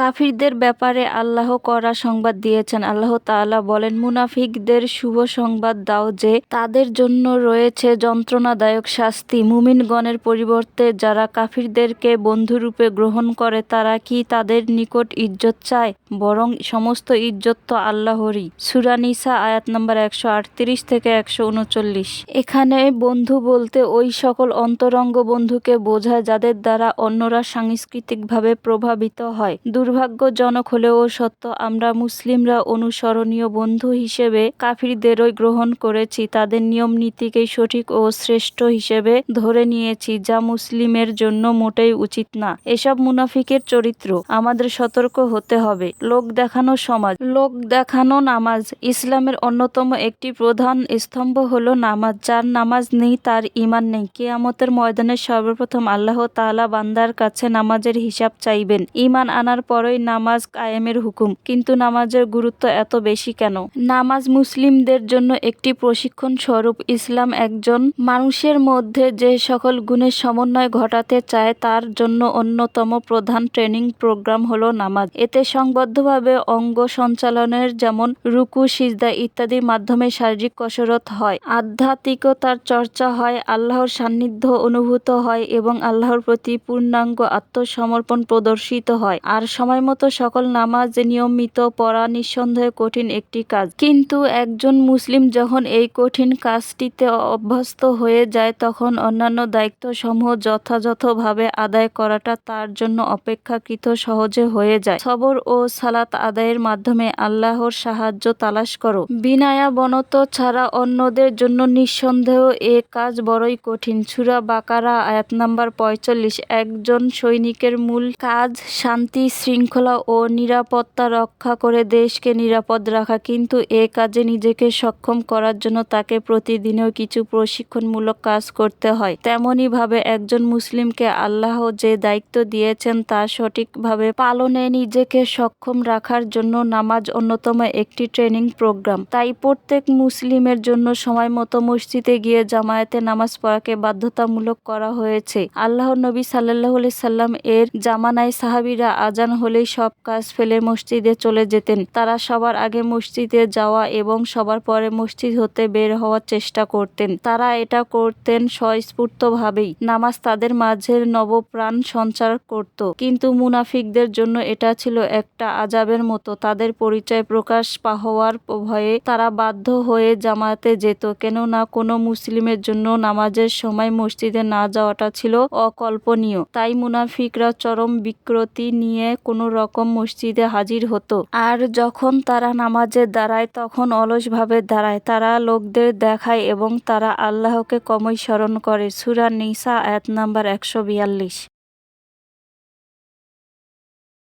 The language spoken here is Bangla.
কাফিরদের ব্যাপারে আল্লাহ করা সংবাদ দিয়েছেন। আল্লাহ তাআলা বলেন, মুনাফিকদের শুভ সংবাদ দাও যে তাদের জন্য রয়েছে যন্ত্রণাদায়ক শাস্তি। মুমিনগণের পরিবর্তে যারা কাফিরদেরকে বন্ধুরূপে গ্রহণ করে, তারা কি তাদের নিকট ইজ্জত চায়? বরং সমস্ত ইজ্জত তো আল্লাহরই। সুরানিসা আয়াত নম্বর একশো আটত্রিশ থেকে একশো উনচল্লিশ। এখানে বন্ধু বলতে ওই সকল অন্তরঙ্গ বন্ধুকে বোঝায় যাদের দ্বারা অন্যরা সাংস্কৃতিকভাবে প্রভাবিত হয়। দুর্ভাগ্যজনক হলেও সত্য, আমরা মুসলিমরা অনুসরণীয় বন্ধু হিসেবে কাফিরদেরই গ্রহণ করেছি, তাদের নিয়ম নীতিকেই সঠিক ও শ্রেষ্ঠ হিসেবে ধরে নিয়েছি, যা মুসলিমের জন্য মোটেই উচিত না। এসব মুনাফিকের চরিত্র, আমাদের সতর্ক হতে হবে। লোক দেখানো সমাজ, লোক দেখানো নামাজ, ইসলামের অন্যতম একটি প্রধান স্তম্ভ হলো নামাজ, যার নামাজ নেই, তার ইমান নেই। কেয়ামতের ময়দানে সর্বপ্রথম আল্লাহ তাআলা বান্দার কাছে নামাজের হিসাব চাইবেন। ইমান আনার পরই নামাজ কায়েমের হুকুম। কিন্তু নামাজের গুরুত্ব এত বেশি কেন? নামাজ মুসলিমদের জন্য একটি প্রশিক্ষণ স্বরূপ। ইসলাম একজন মানুষের মধ্যে যে সকল গুণের সমন্বয় ঘটাতে চায়, তার জন্য অন্যতম প্রধান ট্রেনিং প্রোগ্রাম হলো নামাজ। এতে সংবদ্ধভাবে অঙ্গ সঞ্চালনের যেমন রুকু, সিজদা ইত্যাদির মাধ্যমে শারীরিক কসরত হয়, আধ্যাত্মিকতার চর্চা হয়, আল্লাহর সান্নিধ্য অনুভূত হয় এবং আল্লাহর প্রতি পূর্ণাঙ্গ আত্মসমর্পণ প্রদর্শিত হয়। আর সময় মতো সকল নামাজ, নিয়মিত পড়া নিঃসন্দেহে কঠিন একটি কাজ। কিন্তু একজন মুসলিম যখন এই কঠিন কাজটিতে অভ্যস্ত হয়ে যায়, তখন অন্যান্য দায়িত্ব সমূহ যথাযথভাবে আদায় করাটা তার জন্য অপেক্ষাকৃত সহজে হয়ে যায়। সবর ও সালাত আদায়ের মাধ্যমে আল্লাহর সাহায্য তালাশ করো। বিনায়াবনত ছাড়া অন্যদের জন্য নিঃসন্দেহ এ কাজ বড়ই কঠিন। সুরা বাকারা, আয়াত নাম্বার পঁয়তাল্লিশ। একজন সৈনিকের মূল কাজ শান্তি, শৃঙ্খলা ও নিরাপত্তা রক্ষা করে দেশকে নিরাপদ রাখা, কিন্তু এ কাজে নিজেকে সক্ষম করার জন্য তাকে প্রতিদিনও কিছু প্রশিক্ষণমূলক কাজ করতে হয়। তেমনি ভাবে একজন মুসলিমকে আল্লাহ যে দায়িত্ব দিয়েছেন তা সঠিকভাবে পালনে নিজেকে সক্ষম রাখার জন্য নামাজ অন্যতম একটি ট্রেনিং প্রোগ্রাম। তাই প্রত্যেক মুসলিমের জন্য সময় মতো মসজিদে গিয়ে জামায়াতে নামাজ পড়াকে বাধ্যতামূলক করা হয়েছে। আল্লাহ নবী সাল্লাহ সাল্লাম এর জামানায় সাহাবিরা আজান হলেই সব কাজ ফেলে মসজিদে চলে যেতেন। তারা সবার আগে মসজিদে যাওয়া এবং সবার পরে মসজিদ হতে বের হওয়ার চেষ্টা করতেন। তারা এটা করতেন স্বস্ফূর্তভাবেই। নামাজ তাদের মাঝের নবপ্রাণ সঞ্চার করত। কিন্তু মুনাফিকদের জন্য এটা ছিল একটা আজাবের মতো। তাদের পরিচয় প্রকাশ হওয়ার ভয়ে তারা বাধ্য হয়ে জামাতে যেত। কেননা কোনো মুসলিমের জন্য নামাজের সময় মসজিদে না যাওয়াটা ছিল অকল্পনীয়। তাই মুনাফিকরা চরম বিকৃতি নিয়ে কোনো রকম মসজিদে হাজির হতো। আর যখন তারা নামাজে দাঁড়ায় তখন অলসভাবে দাঁড়ায়। তারা লোকদের দেখায় এবং তারা আল্লাহকে কমই স্মরণ করে। সুরা নিসা এক নাম্বার একশো বিয়াল্লিশ।